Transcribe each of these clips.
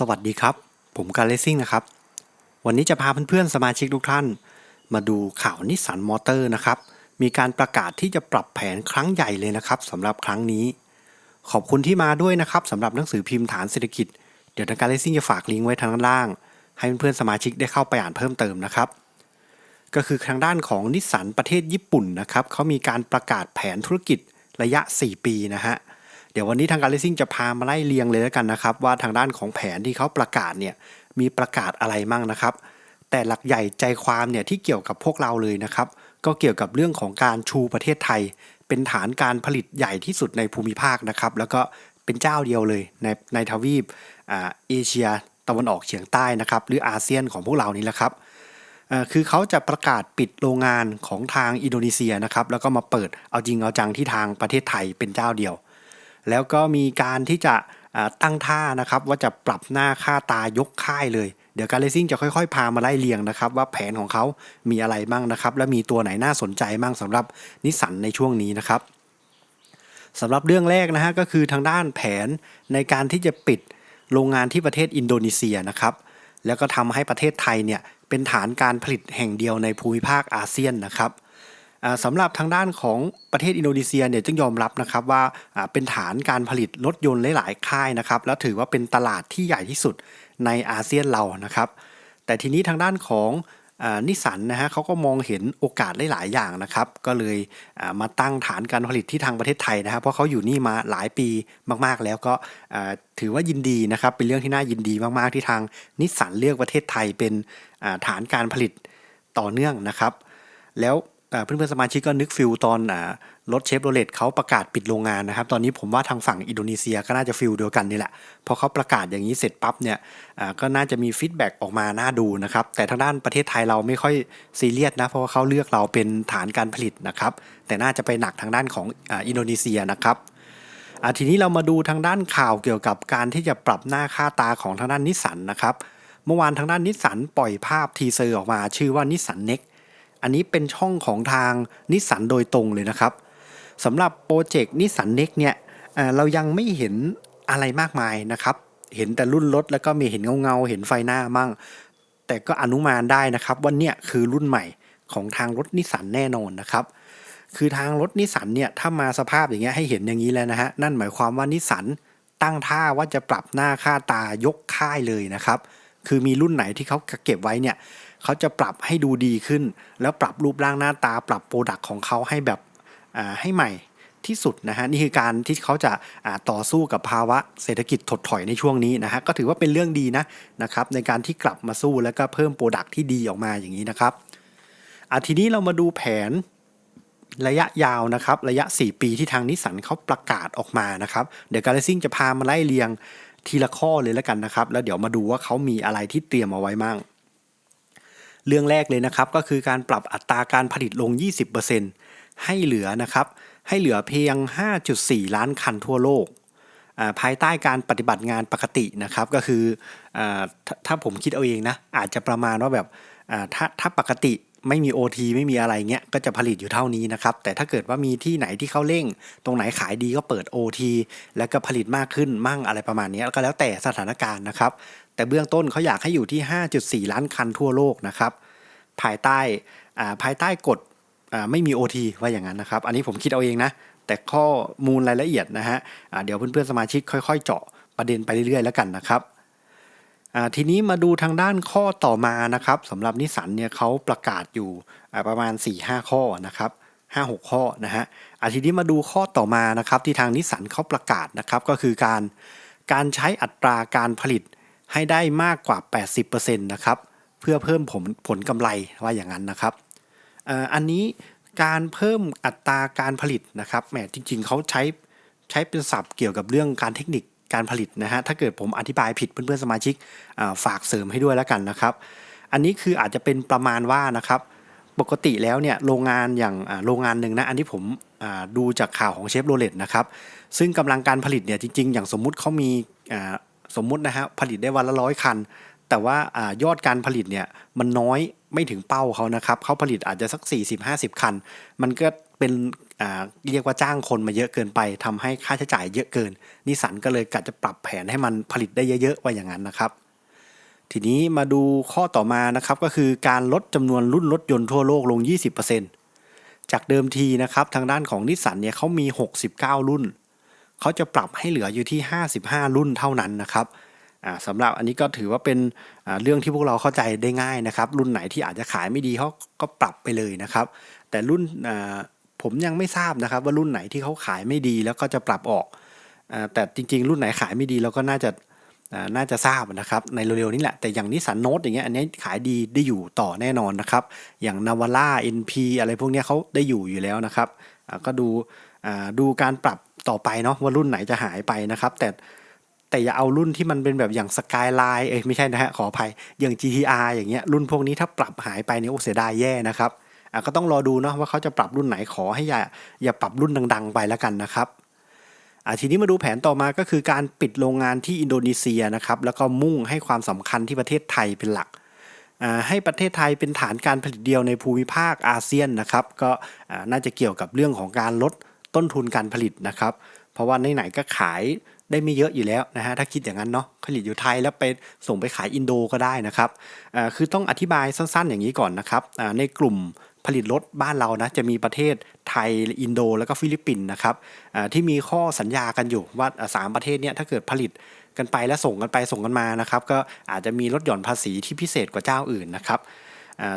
สวัสดีครับ ผมการเลซิ่งนะครับ วันนี้จะพาเพื่อนๆสมาชิกทุกท่าน มาดูข่าวนิสสันมอเตอร์นะครับ มีการประกาศที่จะปรับแผนครั้งใหญ่เลยนะครับสำหรับครั้งนี้ ขอบคุณที่มาด้วยนะครับสำหรับหนังสือพิมพ์ฐานเศรษฐกิจ เดี๋ยวทางการเลซิ่งจะฝากลิงก์ไว้ทางด้านล่าง ให้เพื่อนๆสมาชิกได้เข้าไปอ่านเพิ่มเติมนะครับ ก็คือทางด้านของนิสสันประเทศญี่ปุ่นนะครับเขามีการประกาศแผนธุรกิจระยะ 4 ปีนะฮะเเดี๋ยววันนี้ทางการเลซิ่งจะพามาไล่เรียงเลยแล้วกันนะครับ ว่าทางด้านของแผนที่เขาประกาศเนี่ยมีประกาศอะไรมั่งนะครับ แต่หลักใหญ่ใจความเนี่ยที่เกี่ยวกับพวกเราเลยนะครับ ก็เกี่ยวกับเรื่องของการชูประเทศไทย เป็นฐานการผลิตใหญ่ที่สุดในภูมิภาคนะครับ แล้วก็เป็นเจ้าเดียวเลยในในทวีปอ่าเอเชียตะวันออกเฉียงใต้นะครับ หรืออาเซียนของพวกเรานี่แหละครับคือเขาจะประกาศปิดโรงงานของทางอินโดนีเซียนะครับ แล้วก็มาเปิดเอาจริงเอาจังที่ทางประเทศไทยเป็นเจ้าเดียว แล้วก็มีการที่จะตั้งท่านะครับว่าจะปรับหน้าค่าตายกค่ายเลยเดี๋ยวการเลซิ่งจะค่อยๆ พามาไล่เรียงนะครับ ว่าแผนของเขามีอะไรบ้างนะครับ และมีตัวไหนน่าสนใจบ้างสำหรับนิสสันในช่วงนี้นะครับสำหรับเรื่องแรกนะฮะก็คือทางด้านแผนในการที่จะปิดโรงงานที่ประเทศอินโดนีเซียนะครับแล้วก็ทำให้ประเทศไทยเนี่ยเป็นฐานการผลิตแห่งเดียวในภูมิภาคอาเซียนนะครับ สำหรับทางด้านของประเทศอินโดนีเซียเนี่ยจึงยอมรับนะครับว่าเป็นฐานการผลิตรถยนต์หลาย ๆ ค่ายนะครับแล้วถือว่าเป็นตลาดที่ใหญ่ที่สุดในอาเซียนเรานะครับ แต่ทีนี้ทางด้านของนิสันนะฮะเขาก็มองเห็นโอกาสหลาย ๆ อย่างนะครับ ก็เลยมาตั้งฐานการผลิตที่ทางประเทศไทยนะครับเพราะเขาอยู่นี่มาหลายปีมากๆ แล้วก็ถือว่ายินดีนะครับ เป็นเรื่องที่น่ายินดีมาก ๆ ที่ทางนิสันเลือกประเทศไทยเป็นฐานการผลิตต่อเนื่องนะครับ แล้ว อ่เพื่อนๆสมาชิกก็นึกฟิลตอนอ่ารถเชฟโรเลตเขาประกาศปิดโรงงานนะครับ ตอนนี้ผมว่าทางฝั่งอินโดนีเซียก็น่าจะฟิลเดียวกันนี่แหละ พอเขาประกาศอย่างนี้เสร็จปั๊บเนี่ยก็น่าจะมีฟีดแบ็กออกมาน่าดูนะครับ แต่ทางด้านประเทศไทยเราไม่ค่อยซีเรียสนะ เพราะว่าเขาเลือกเราเป็นฐานการผลิตนะครับ แต่น่าจะไปหนักทางด้านของอินโดนีเซียนะครับทีนี้เรามาดูทางด้านข่าวเกี่ยวกับการที่จะปรับหน้าค่าตาของทางด้านนิสสันนะครับ เมื่อวานทางด้านนิสสันปล่อยภาพทีเซอร์ออกมา ชื่อว่านิสสันเน็ก อันนี้เป็นช่องของทางนิสสันโดยตรงเลยนะครับสำหรับโปรเจกต์นิสสันเน็กเนี่ยเรายังไม่เห็นอะไรมากมายนะครับ เห็นแต่รุ่นรถแล้วก็มีเห็นเงาๆเห็นไฟหน้ามั่ง แต่ก็อนุมานได้นะครับว่าเนี่ยคือรุ่นใหม่ของทางรถนิสสันแน่นอนนะครับ คือทางรถนิสสันเนี่ยถ้ามาสภาพอย่างเงี้ยให้เห็นอย่างนี้แล้วนะฮะนั่นหมายความว่านิสสันตั้งท่าว่าจะปรับหน้าค่าตายกค่ายเลยนะครับ คือมีรุ่นไหนที่เขาเก็บไว้เนี่ย เขาจะปรับให้ดูดีขึ้น แล้วปรับรูปร่างหน้าตา ปรับโปรดักต์ของเขาให้แบบให้ใหม่ที่สุดนะฮะนี่คือการที่เขาจะาต่อสู้กับภาวะเศรษฐกิจถดถอยในช่วงนี้นะฮะก็ถือว่าเป็นเรื่องดีนะนะครับในการที่กลับมาสู้แล้วก็เพิ่มโปรดักต์ที่ดีออกมาอย่างนี้นะครับอะทีนี้เรามาดูแผนระยะยาวนะครับระยะ 4 ปีที่ทางนิสสันเขาประกาศออกมานะครับเดี๋ยวการเลซิ่งจะพามาไล่เรียงทีละข้อเลยแล้วกันนะครับ แล้วเดี๋ยวมาดูว่าเขามีอะไรที่เตรียมเอาไว้มั่ง เรื่องแรกเลยนะครับก็คือการปรับอัตราการผลิตลง 20%ให้เหลือนะครับให้เหลือเพียง 5.4 ล้านคันทั่วโลก ภายใต้การปฏิบัติงานปกตินะครับก็คืออถ,ถ้าผมคิดเอาเองนะอาจจะประมาณว่าแบบถ้าถ้าปกติ ไม่มี OT ไม่มีอะไรเงี้ยก็จะผลิตอยู่เท่านี้นะครับแต่ถ้าเกิดว่ามีที่ไหนที่เขาเร่ง ตรงไหนขายดีก็เปิด OT แล้วก็ผลิตมากขึ้นมั่งอะไรประมาณนี้ก็แล้วแต่สถานการณ์นะครับ แต่เบื้องต้นเขาอยากให้อยู่ที่ 5.4 ล้านคันทั่วโลกนะครับภายใต้อ่าภายใต้กฎอ่าไม่มี OT ว่าอย่างนั้นนะครับ อันนี้ผมคิดเอาเองนะ แต่ข้อมูลรายละเอียดนะฮะอ่าเดี๋ยวเพื่อนๆสมาชิกค่อย ๆ เจาะประเด็นไปเรื่อยๆแล้วกันนะครับ ทีนี้มาดูทางด้านข้อต่อมานะครับสำหรับนิสันเนี่ยเขาประกาศอยู่ประมาณ 4-5 ข้อนะครับ5-6 ข้อนะฮะอาทีนี้มาดูข้อต่อมานะครับที่ทางนิสันเขาประกาศนะครับก็คือการการใช้อัตราการผลิตให้ได้มากกว่า 80%นะครับเพื่อเพิ่มผลผลกำไรว่าอย่างนั้นนะครับอันนี้การเพิ่มอัตราการผลิตนะครับแหมจริงๆเขาใช้ใช้เป็นศัพท์เกี่ยวกับเรื่องการเทคนิค การผลิตนะฮะถ้าเกิดผมอธิบายผิดเพื่อนๆสมาชิกฝากเสริมให้ด้วยแล้วกันนะครับ อันนี้คืออาจจะเป็นประมาณว่านะครับปกติแล้วเนี่ยโรงงานอย่างโรงงานหนึ่งนะอันที่ผมดูจากข่าวของเชฟโรเลตนะครับซึ่งกำลังการผลิตเนี่ยจริง ๆ อย่างสมมุติเขามีสมมุตินะฮะผลิตได้วันละร้อยคัน แต่ว่ายอดการผลิตเนี่ยมันน้อยไม่ถึงเป้าเขานะครับเขาผลิตอาจจะสัก 40-50 คัน มันก็เป็น เรียกว่าจ้างคนมาเยอะเกินไปทำให้ค่าใช้จ่ายเยอะเกิน นิสันก็เลยกะจะปรับแผนให้มันผลิตได้เยอะๆว่าอย่างนั้นนะครับ ทีนี้มาดูข้อต่อมานะครับก็คือการลดจำนวนรุ่นรถยนต์ทั่วโลกลง 20%จากเดิมทีนะครับทางด้านของนิสันเนี่ยเขามี 69 รุ่น เขาจะปรับให้เหลืออยู่ที่ 55 รุ่นเท่านั้นนะครับสำหรับอันนี้ก็ถือว่าเป็นเรื่องที่พวกเราเข้าใจได้ง่ายนะครับ รุ่นไหนที่อาจจะขายไม่ดีเขาก็ปรับไปเลยนะครับ แต่รุ่น ผมยังไม่ทราบนะครับว่ารุ่นไหนที่เขาขายไม่ดีแล้วก็จะปรับออกอแต่จริง ๆ รุ่นไหนขายไม่ดีเราก็น่าจะน่าจะทราบนะครับในเร็วๆนี้แหละแต่อย่างนิสสันโนตอย่างเงี้ยอันนี้ขายดีได้อยู่ต่อแน่นอนนะครับ อย่างนาวาร่า NP อะไรพวกเนี้ยเขาได้อยู่อยู่แล้วนะครับก็ดูดูการปรับต่อไปเนาะว่ารุ่นไหนจะหายไปนะครับ แต่แต่อย่าเอารุ่นที่มันเป็นแบบอย่างสกายไลน์เอ้ยไม่ใช่นะฮะขออภัยอย่าง GTR อย่างเงี้ยรุ่นพวกนี้ถ้าปรับหายไปเนี่ยโอ้เสียดายแย่นะครับ อะก็ต้องรอดูเนาะว่าเขาจะปรับรุ่นไหนขอให้อย่าอย่าปรับรุ่นดัง ๆ ไปแล้วกันนะครับอะทีนี้มาดูแผนต่อมาก็คือการปิดโรงงานที่อินโดนีเซียนะครับแล้วก็มุ่งให้ความสำคัญที่ประเทศไทยเป็นหลักให้ประเทศไทยเป็นฐานการผลิตเดียวในภูมิภาคอาเซียนนะครับก็น่าจะเกี่ยวกับเรื่องของการลดต้นทุนการผลิตนะครับ เพราะว่าไหนๆก็ขายได้ไม่เยอะอยู่แล้วนะฮะถ้าคิดอย่างนั้นเนาะผลิตอยู่ไทยแล้วไปส่งไปขายอินโดก็ได้นะครับคือต้องอธิบายสั้นๆอย่างนี้ก่อนนะครับในกลุ่ม ผลิตรถบ้านเรานะจะมีประเทศไทยอินโด แล้วก็ฟิลิปปินส์นะครับที่มีข้อสัญญากันอยู่ว่าสามประเทศเนี้ยถ้าเกิดผลิตกันไปแล้วส่งกันไปส่งกันมานะครับก็อาจจะมีลดหย่อนภาษีที่พิเศษกว่าเจ้าอื่นนะครับ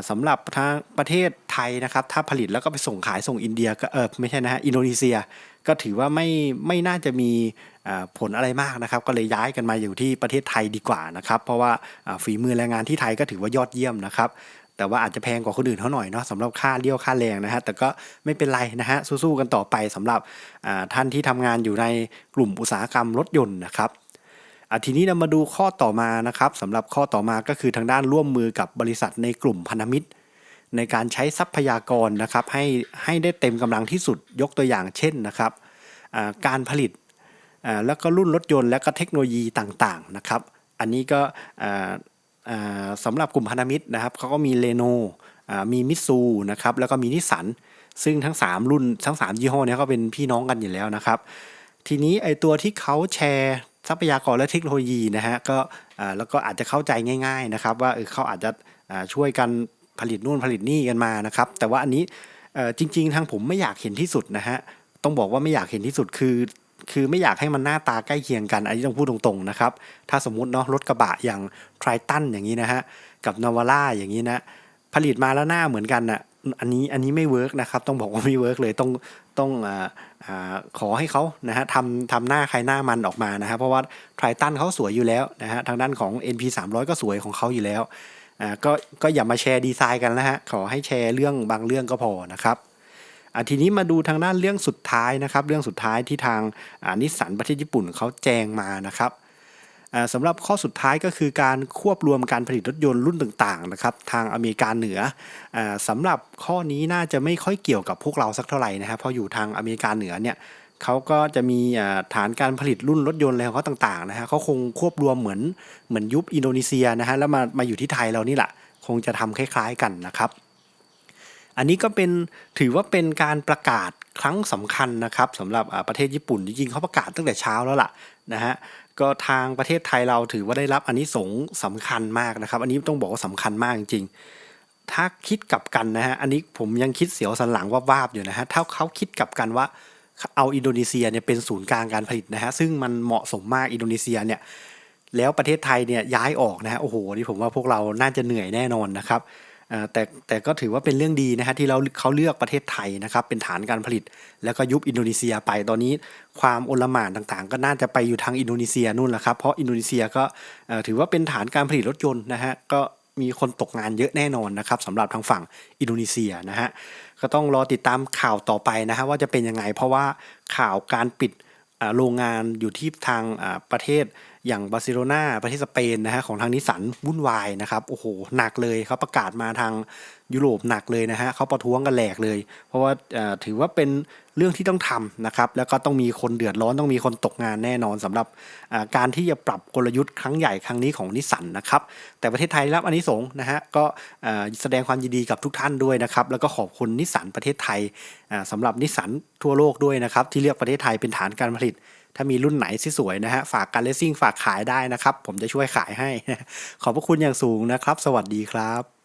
สำหรับทางประเทศไทยนะครับถ้าผลิตแล้วก็ไปส่งขายส่งอินเดียก็เออไม่ใช่นะฮะอินโดนีเซียก็ถือว่าไม่ไม่น่าจะมีผลอะไรมากนะครับ ก็เลยย้ายกันมาอยู่ที่ประเทศไทยดีกว่านะครับ เพราะว่าฝีมือแรงงานที่ไทยก็ถือว่ายอดเยี่ยมนะครับ แต่ว่าอาจจะแพงกว่าคนอื่นเขาหน่อยเนาะสำหรับค่าเลี้ยวค่าแรงนะฮะแต่ก็ไม่เป็นไรนะฮะสู้ๆกันต่อไปสำหรับท่านที่ทำงานอยู่ในกลุ่มอุตสาหกรรมรถยนต์นะครับอะทีนี้เรามาดูข้อต่อมานะครับสำหรับข้อต่อมาก็คือทางด้านร่วมมือกับบริษัทในกลุ่มพันธมิตร ในการใช้ทรัพยากรนะครับให้ให้ได้เต็มกำลังที่สุดยกตัวอย่างเช่นนะครับการผลิตแล้วก็รุ่นรถยนต์และก็เทคโนโลยีต่างๆนะครับ อันนี้ก็ สำหรับกลุ่มพันธมิตรนะครับเขาก็มีเลโนมีมิตซูนะครับแล้วก็มีนิสสันซึ่งทั้ง 3 รุ่นทั้ง 3 ยี่ห้อเนี้ก็เป็นพี่น้องกันอยู่แล้วนะครับ ทีนี้ไอตัวที่เขาแชร์ทรัพยากรและเทคโนโลยีนะฮะก็แล้วก็อาจจะเข้าใจง่าย ๆนะครับ ว่าเขาอาจจะช่วยกันผลิตนู่นผลิตนี่กันมานะครับ แต่ว่าอันนี้จริง ๆ ทางผมไม่อยากเห็นที่สุดนะฮะต้องบอกว่าไม่อยากเห็นที่สุดคือ คือไม่อยากให้มันหน้าตาใกล้เคียงกัน อันนี้ต้องพูดตรงๆนะครับ ถ้าสมมุติเนาะรถกระบะอย่างไทรตันอย่างนี้นะฮะ กับนาวาร่าอย่างนี้นะ ผลิตมาแล้วหน้าเหมือนกันน่ะ อันนี้อันนี้ไม่เวิร์กนะครับ ต้องบอกว่าไม่เวิร์กเลย ต้องต้องออขอให้เขานะฮะทำทำหน้าใครหน้ามันออกมานะฮะ เพราะว่าไทรตันเขาสวยอยู่แล้วนะฮะ ทางด้านของ NP 300ก็สวยของเขาอยู่แล้ว อ่า ก็ก็อย่ามาแชร์ดีไซน์กันนะฮะ ขอให้แชร์เรื่องบางเรื่องก็พอนะครับ ทีนี้มาดูทางด้านเรื่องสุดท้ายนะครับ เรื่องสุดท้ายที่ทางนิสสันประเทศญี่ปุ่นเขาแจงมานะครับสำหรับข้อสุดท้ายก็คือการควบรวมการผลิตรถยนต์รุ่นต่างๆนะครับทางอเมริกาเหนืออสำหรับข้อนี้น่าจะไม่ค่อยเกี่ยวกับพวกเราสักเท่าไหร่นะครับเพราะอยู่ทางอเมริกาเหนือเนี่ยเขาก็จะมีฐานการผลิตรุ่นรถยนต์อะไรของเขาต่างๆนะฮะเขาคงควบรวมเหมือนเหมือนยุคอินโดนีเซียนะฮะแล้วมามาอยู่ที่ไทยเรานี่แหละคงจะทำคล้ายๆกันนะครับ อันนี้ก็เป็นถือว่าเป็นการประกาศครั้งสำคัญนะครับสำหรับประเทศญี่ปุ่นจริงๆเขาประกาศตั้งแต่เช้าแล้วล่ะนะฮะก็ทางประเทศไทยเราถือว่าได้รับอันนี้สงส์สำคัญมากนะครับ อันนี้ต้องบอกว่าสำคัญมากจริงๆ ถ้าคิดกลับกันนะฮะอันนี้ผมยังคิดเสียวสันหลังว่าบอยู่นะฮะถ้าเขาคิดกลับกันว่าเอาอินโดนีเซียเนี่ยเป็นศูนย์กลางการผลิตนะฮะซึ่งมันเหมาะสมมากอินโดนีเซียเนี่ยแล้วประเทศไทยเนี่ยย้ายออกนะฮะโอ้โหนี่ผมว่าพวกเราน่าจะเหนื่อยแน่นอนนะครับ แต่แต่ก็ถือว่าเป็นเรื่องดีนะฮะที่เราเขาเลือกประเทศไทยนะครับเป็นฐานการผลิต แล้วก็ยุบอินโดนีเซียไปตอนนี้ ความโอลหม่านต่างๆ ก็น่าจะไปอยู่ทางอินโดนีเซียนู่นแหละครับเพราะอินโดนีเซียก็ถือว่าเป็นฐานการผลิตรถยนต์นะฮะก็มีคนตกงานเยอะแน่นอนนะครับสำหรับทางฝั่งอินโดนีเซียนะฮะก็ต้องรอติดตามข่าวต่อไปนะฮะว่าจะเป็นยังไง เพราะว่าข่าวการปิดโรงงานอยู่ที่ทางประเทศอย่างบาร์เซโลนาประเทศสเปนนะฮะของทางนิสันวุ่นวายนะครับโอ้โหหนักเลยเขาประกาศมาทางยุโรปหนักเลยนะฮะเขาประท้วงกันแหลกเลย เพราะว่าถือว่าเป็นเรื่องที่ต้องทำนะครับแล้วก็ต้องมีคนเดือดร้อนต้องมีคนตกงานแน่นอนสำหรับการที่จะปรับกลยุทธ์ครั้งใหญ่ครั้งนี้ของนิสันนะครับแต่ประเทศไทยรับอันนี้สงนะฮะก็แสดงความยินดีกับทุกท่านด้วยนะครับแล้วก็ขอบคุณนิสันประเทศไทยอ่าสำหรับนิสันทั่วโลกด้วยนะครับที่เลือกประเทศไทยเป็นฐานการผลิต ถ้ามีรุ่นไหนที่สวยนะฮะฝากการเลสซิ่งฝากขายได้นะครับ ผมจะช่วยขายให้ ขอบพระคุณอย่างสูงนะครับ สวัสดีครับ